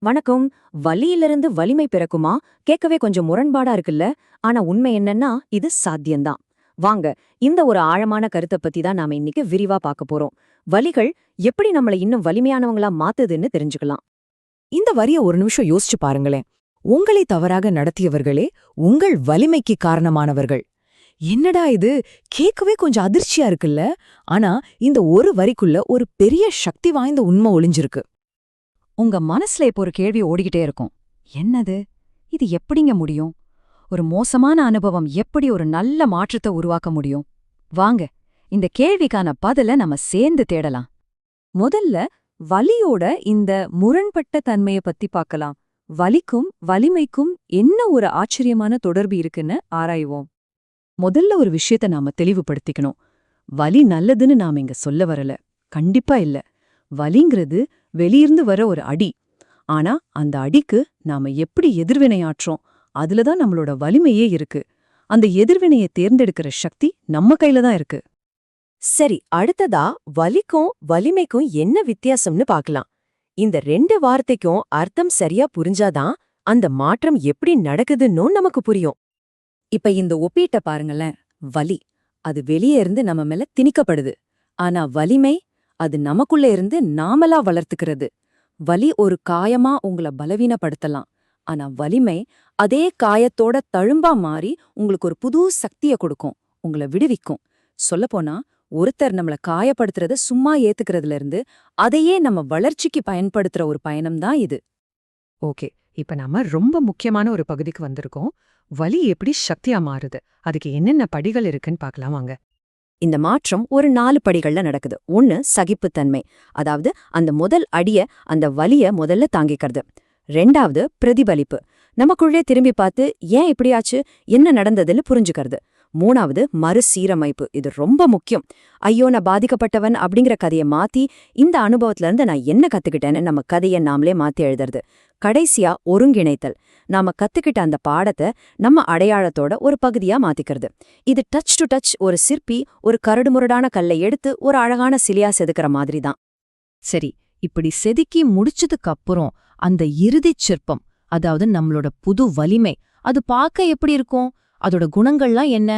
வணக்கம். வலியிலிருந்து வலிமை பிறக்குமா? கேட்கவே கொஞ்சம் முரண்பாடா இருக்குல்ல. ஆனா உண்மை என்னன்னா இது சாத்தியம்தான். வாங்க இந்த ஒரு ஆழமான கருத்தை பத்தி தான் நாம இன்னைக்கு விரிவா பார்க்க போறோம். வலிகள் எப்படி நம்மள இன்னும் வலிமையானவங்களா மாத்துதுன்னு தெரிஞ்சுக்கலாம். இந்த வரிய ஒரு நிமிஷம் யோசிச்சு பாருங்களேன். உங்களை தவறாக நடத்தியவர்களே உங்கள் வலிமைக்கு காரணமானவர்கள். என்னடா இது? கேட்கவே கொஞ்சம் அதிர்ச்சியா இருக்குல்ல. ஆனா இந்த ஒரு வரிக்குள்ள ஒரு பெரிய சக்தி வாய்ந்த உண்மை ஒளிஞ்சிருக்கு. உங்க மனசுல இப்போ ஒரு கேள்வி ஓடிக்கிட்டே இருக்கும். என்னது? இது எப்படிங்க முடியும்? ஒரு மோசமான அனுபவம் எப்படி ஒரு நல்ல மாற்றத்தை உருவாக்க முடியும்? வாங்க இந்த கேள்விக்கான பதில நம்ம சேர்ந்து தேடலாம். முதல்ல வலியோட இந்த முரண்பட்ட தன்மைய பத்தி பார்க்கலாம். வலிக்கும் வலிமைக்கும் என்ன ஒரு ஆச்சரியமான தொடர்பு இருக்குன்னு ஆராய்வோம். முதல்ல ஒரு விஷயத்த நாம தெளிவுபடுத்திக்கணும். வலி நல்லதுன்னு நாம இங்க சொல்ல வரல. கண்டிப்பா இல்ல. வலிங்கிறது வெளியிருந்து வர ஒரு அடி. ஆனா அந்த அடிக்கு நாம எப்படி எதிர்வினையாற்றோம் அதுல தான் நம்மளோட வலிமையே இருக்கு. அந்த எதிர்வினையை தேர்ந்தெடுக்கிற சக்தி நம்ம கையில தான் இருக்கு. சரி அடுத்ததா வலிக்கும் வலிமைக்கும் என்ன வித்தியாசம்னு பார்க்கலாம். இந்த ரெண்டு வார்த்தைக்கும் அர்த்தம் சரியா புரிஞ்சாதான் அந்த மாற்றம் எப்படி நடக்குதுன்னு நமக்கு புரியும். இப்ப இந்த ஒப்பீட்ட பாருங்களேன். வலி. அது வெளியே இருந்து நம்ம மேல திணிக்கப்படுது. ஆனா வலிமை அது நமக்குள்ள இருந்து நாமலா வளர்த்துக்கிறது. வலி ஒரு காயமா உங்கள பலவீனப்படுத்தலாம். ஆனா வலிமை அதே காயத்தோட தழும்பா மாறி உங்களுக்கு ஒரு புது சக்திய கொடுக்கும். உங்கள விடுவிக்கும். சொல்லப்போனா ஒருத்தர் நம்மள காயப்படுத்துறத சும்மா ஏத்துக்கிறதுல இருந்து அதையே நம்ம வளர்ச்சிக்கு பயன்படுத்துற ஒரு பயணம் தான் இது. ஓகே. இப்ப நாம ரொம்ப முக்கியமான ஒரு பகுதிக்கு வந்திருக்கோம். வலி எப்படி சக்தியா மாறுது? அதுக்கு என்னென்ன படிகள் இருக்குன்னு பார்க்கலாம் வாங்க. இந்த மாற்றம் ஒரு நாலு படிகள்ல நடக்குது. ஒன்னு சகிப்புத்தன்மை அதாவது அந்த முதல் அடிய அந்த வலிய முதல்ல தாங்கிக்கிறது. ரெண்டாவது பிரதிபலிப்பு. நமக்குள்ளே திரும்பி பார்த்து ஏன் இப்படியாச்சு என்ன நடந்ததுன்னு புரிஞ்சுக்கிறது. மூணாவது மறுசீரமைப்பு. இது ரொம்ப முக்கியம். ஐயோ நான் பாதிக்கப்பட்டவன் அப்படிங்கிற கதையை மாத்தி இந்த அனுபவத்துல இருந்து நான் என்ன கத்துக்கிட்டேன்னு நம்ம கதையை நாமளே மாத்தி எழுதுறது. கடைசியா ஒருங்கிணைத்தல். நாம கத்துக்கிட்ட அந்த பாடத்தை நம்ம அடையாளத்தோட ஒரு பகுதியா மாத்திக்கிறது. இது டச் டு டச் ஒரு சிற்பி ஒரு கரடுமுரடான கல்லை எடுத்து ஒரு அழகான சிலையா செதுக்கிற மாதிரி தான் சரி இப்படி செதுக்கி முடிச்சதுக்கு அப்புறம் அந்த இறுதிச் சிற்பம் அதாவது நம்மளோட புது வலிமை அது பார்க்க எப்படி இருக்கும்? அதோட குணங்கள்லாம் என்ன?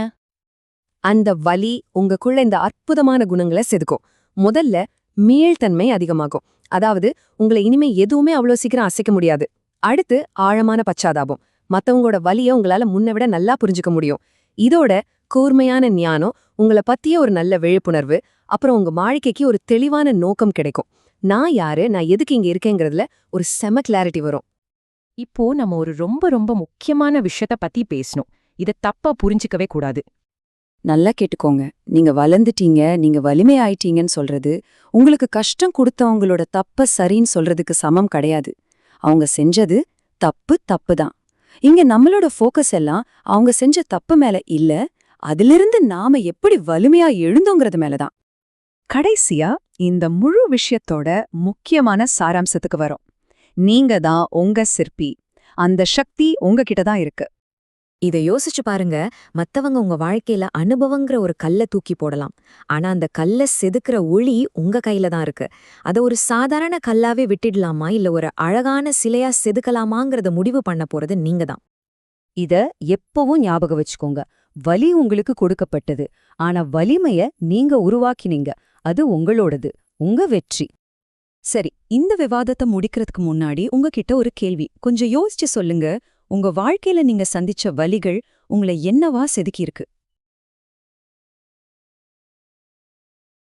அந்த வலி உங்களுக்குள்ள இந்த அற்புதமான குணங்களை செதுக்கும். முதல்ல மீள்தன்மை அதிகமாகும். அதாவது உங்களை இனிமே எதுவுமே அவ்வளோ சீக்கிரம் அசைக்க முடியாது. அடுத்து ஆழமான பச்சாதாபம். மத்தவங்களோட வலிய உங்களால முன்ன விட நல்லா புரிஞ்சுக்க முடியும். இதோட கூர்மையான ஞானம் உங்களை பத்திய ஒரு நல்ல விழிப்புணர்வு அப்புறம் உங்க வாழ்க்கைக்கு ஒரு தெளிவான நோக்கம் கிடைக்கும். நான் யாரு? நான் எதுக்கு இங்க இருக்கேங்கிறதுல ஒரு செம கிளாரிட்டி வரும். இப்போ நம்ம ஒரு ரொம்ப ரொம்ப முக்கியமான விஷயத்த பத்தி பேசணும். இத தப்பா புரிஞ்சுக்கவே கூடாது. நல்லா கேட்டுக்கோங்க. நீங்க வளர்ந்துட்டீங்க நீங்க வலிமை ஆயிட்டீங்கன்னு சொல்றது உங்களுக்கு கஷ்டம் கொடுத்தவங்களோட தப்ப சரின்னு சொல்றதுக்கு சமம் கிடையாது. அவங்க செஞ்சது தப்பு தப்பு தான். இங்க நம்மளோட ஃபோக்கஸ் எல்லாம் அவங்க செஞ்ச தப்பு மேல இல்ல அதிலிருந்து நாம எப்படி வலிமையா எழுந்தோங்கிறது மேலதான் கடைசியா இந்த முழு விஷயத்தோட முக்கியமான சாராம்சத்துக்கு வரும். நீங்க தான் உங்க சிற்பி. அந்த சக்தி உங்ககிட்ட தான் இருக்கு. இத யோசிச்சு பாருங்க. மத்தவங்க உங்க வாழ்க்கையில அனுபவங்கிற ஒரு கல்ல தூக்கி போடலாம். ஆனா அந்த கல்ல செதுக்குற ஒளி உங்க கையில தான் இருக்கு. அத ஒரு சாதாரண கல்லாவே விட்டுடலாமா? இல்ல ஒரு அழகான சிலையா செதுக்கலாமாங்கிறத முடிவு பண்ண போறது நீங்க தான். இத எப்பவும் ஞாபகம் வச்சுக்கோங்க. வலி உங்களுக்கு கொடுக்கப்பட்டது. ஆனா வலிமைய நீங்க உருவாக்கினீங்க. அது உங்களோடது. உங்க வெற்றி. சரி இந்த விவாதத்தை முடிக்கிறதுக்கு முன்னாடி உங்ககிட்ட ஒரு கேள்வி. கொஞ்சம் யோசிச்சு சொல்லுங்க. உங்க வாழ்க்கையில நீங்க சந்திச்ச வலிகள் உங்களை என்னவா செதுக்கியிருக்கு?